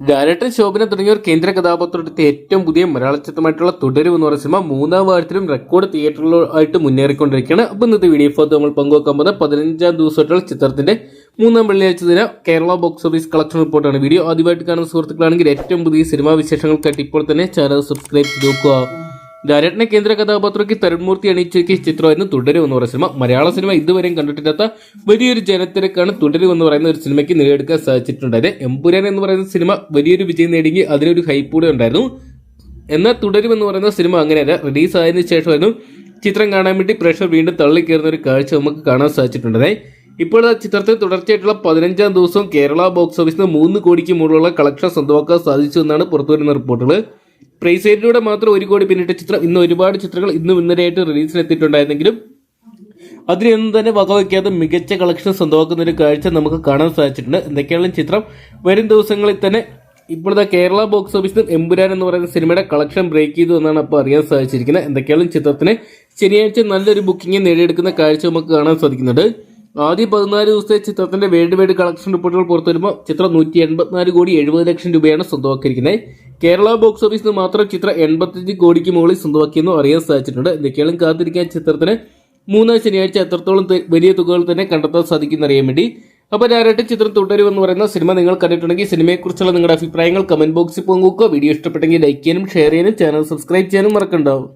Director Shobhana തുടങ്ങിയവർ കേന്ദ്ര കഥാപാത്രത്തെ ഏറ്റവും പുതിയ മലയാള ചിത്രമായിട്ടുള്ള തുടരും എന്ന് പറയുന്ന സിനിമ മൂന്നാം വാരത്തിലും റെക്കോർഡ് തിയേറ്ററുകളായിട്ട് മുന്നേറിക്കൊണ്ടിരിക്കുകയാണ്. അപ്പോൾ ഇന്നത്തെ വീഡിയോ ഫോട്ടോ നമ്മൾ പങ്കുവെക്കാൻ പോകുന്ന പതിനഞ്ചാം ദിവസമായിട്ടുള്ള ചിത്രത്തിന്റെ മൂന്നാം വെള്ളിയാഴ്ച ദിന കേരള ബോക്സ് ഓഫീസ് കളക്ഷൻ റിപ്പോർട്ടാണ് വീഡിയോ ആദ്യമായിട്ട് കാണുന്ന സുഹൃത്തുക്കളാണെങ്കിൽ ഏറ്റവും പുതിയ സിനിമാ വിശേഷങ്ങൾക്കായിട്ട് ഇപ്പോൾ തന്നെ ചാനൽ സബ്സ്ക്രൈബ് ചെയ്ത് നോക്കുക. ഡയറക്ടറിനെ കേന്ദ്ര കഥാപാത്രയ്ക്ക് തരുൺമൂർത്തി അണിയിച്ചൊരുക്കിയ ചിത്രമായിരുന്നു തുടരും എന്ന് പറയുന്ന സിനിമ. മലയാള സിനിമ ഇതുവരെയും കണ്ടിട്ടില്ലാത്ത വലിയൊരു ജനത്തിരക്കാണ് തുടരും എന്ന് പറയുന്ന ഒരു സിനിമയ്ക്ക് നേടിയെടുക്കാൻ സാധിച്ചിട്ടുണ്ടായത്. എമ്പുരാൻ എന്ന് പറയുന്ന സിനിമ വലിയൊരു വിജയം നേടിയെങ്കിൽ അതിനൊരു ഹൈപ്പ് കൂടെ ഉണ്ടായിരുന്നു. എന്നാൽ തുടരും എന്ന് പറയുന്ന സിനിമ അങ്ങനെയല്ല. റിലീസ് ആയതിനു ശേഷമായിരുന്നു ചിത്രം കാണാൻ വേണ്ടി പ്രഷർ വീണ്ടും തള്ളിക്കയറുന്ന ഒരു കാഴ്ച നമുക്ക് കാണാൻ സാധിച്ചിട്ടുണ്ടായി ഇപ്പോൾ ആ ചിത്രത്തിൽ തുടർച്ചയായിട്ടുള്ള പതിനഞ്ചാം ദിവസവും കേരള ബോക്സ് ഓഫീസിന് മൂന്ന് കോടിക്ക് മുകളിലുള്ള കളക്ഷൻ സ്വന്തമാക്കാൻ സാധിച്ചു എന്നാണ് പുറത്തുവരുന്ന റിപ്പോർട്ടുകൾ. പ്രൈസൈറ്റിലൂടെ മാത്രം ഒരു കോടി പിന്നിട്ട ചിത്രം ഇന്ന് ഒരുപാട് ചിത്രങ്ങൾ ഇന്നും ഇന്നലെയായിട്ട് റിലീസിലെത്തിയിട്ടുണ്ടായിരുന്നെങ്കിലും അതിനൊന്നും തന്നെ വകവയ്ക്കാതെ മികച്ച കളക്ഷൻ സ്വന്തമാക്കുന്ന ഒരു കാഴ്ച നമുക്ക് കാണാൻ സാധിച്ചിട്ടുണ്ട്. എന്തൊക്കെയാണ് ചിത്രം? വരും ദിവസങ്ങളിൽ തന്നെ ഇപ്പോഴത്തെ കേരള ബോക്സ് ഓഫീസിൽ എമ്പുരാൻ എന്ന് പറയുന്ന സിനിമയുടെ കളക്ഷൻ ബ്രേക്ക് ചെയ്തു എന്നാണ് അപ്പോൾ അറിയാൻ സാധിച്ചിരിക്കുന്നത്. എന്തൊക്കെയാണ് ചിത്രത്തിന്? ശനിയാഴ്ച നല്ലൊരു ബുക്കിംഗ് നേടിയെടുക്കുന്ന കാഴ്ച നമുക്ക് കാണാൻ സാധിക്കുന്നുണ്ട്. ആദ്യ പതിനാല് ദിവസത്തെ ചിത്രത്തിന്റെ വേൾഡ് വൈഡ് കളക്ഷൻ റിപ്പോർട്ടുകൾ പുറത്തു വരുമ്പോൾ ചിത്രം നൂറ്റി എൺപത്തിനാല് കോടി എഴുപത് ലക്ഷം രൂപയാണ് സ്വന്തമാക്കിയിരിക്കുന്നത് കേരള ബോക്സ് ഓഫീസിൽ മാത്രം ചിത്രം എൺപത്തഞ്ച് കോടിക്ക് മുകളിൽ സ്വന്തമാക്കിയെന്ന് അറിയാൻ സാധിച്ചിട്ടുണ്ട്. എന്തൊക്കെയാണ് കാത്തിരിക്കാൻ ചിത്രത്തിന് മൂന്നാം ശനിയാഴ്ച എത്രത്തോളം വലിയ തുകകൾ തന്നെ കണ്ടെത്താൻ സാധിക്കുന്ന അറിയാൻ വേണ്ടി. അപ്പോൾ ഞാനായിട്ട് ചിത്രം തുടരുമെന്ന് പറയുന്ന സിനിമ നിങ്ങൾ കണ്ടിട്ടുണ്ടെങ്കിൽ സിനിമയെക്കുറിച്ചുള്ള നിങ്ങളുടെ അഭിപ്രായങ്ങൾ കമന്റ് ബോക്സിൽ പങ്കുവെക്കുക. വീഡിയോ ഇഷ്ടപ്പെട്ടെങ്കിൽ ലൈക്ക് ചെയ്യാനും ഷെയർ ചെയ്യാനും ചാനൽ സബ്സ്ക്രൈബ് ചെയ്യാനും മറക്കണ്ടാവും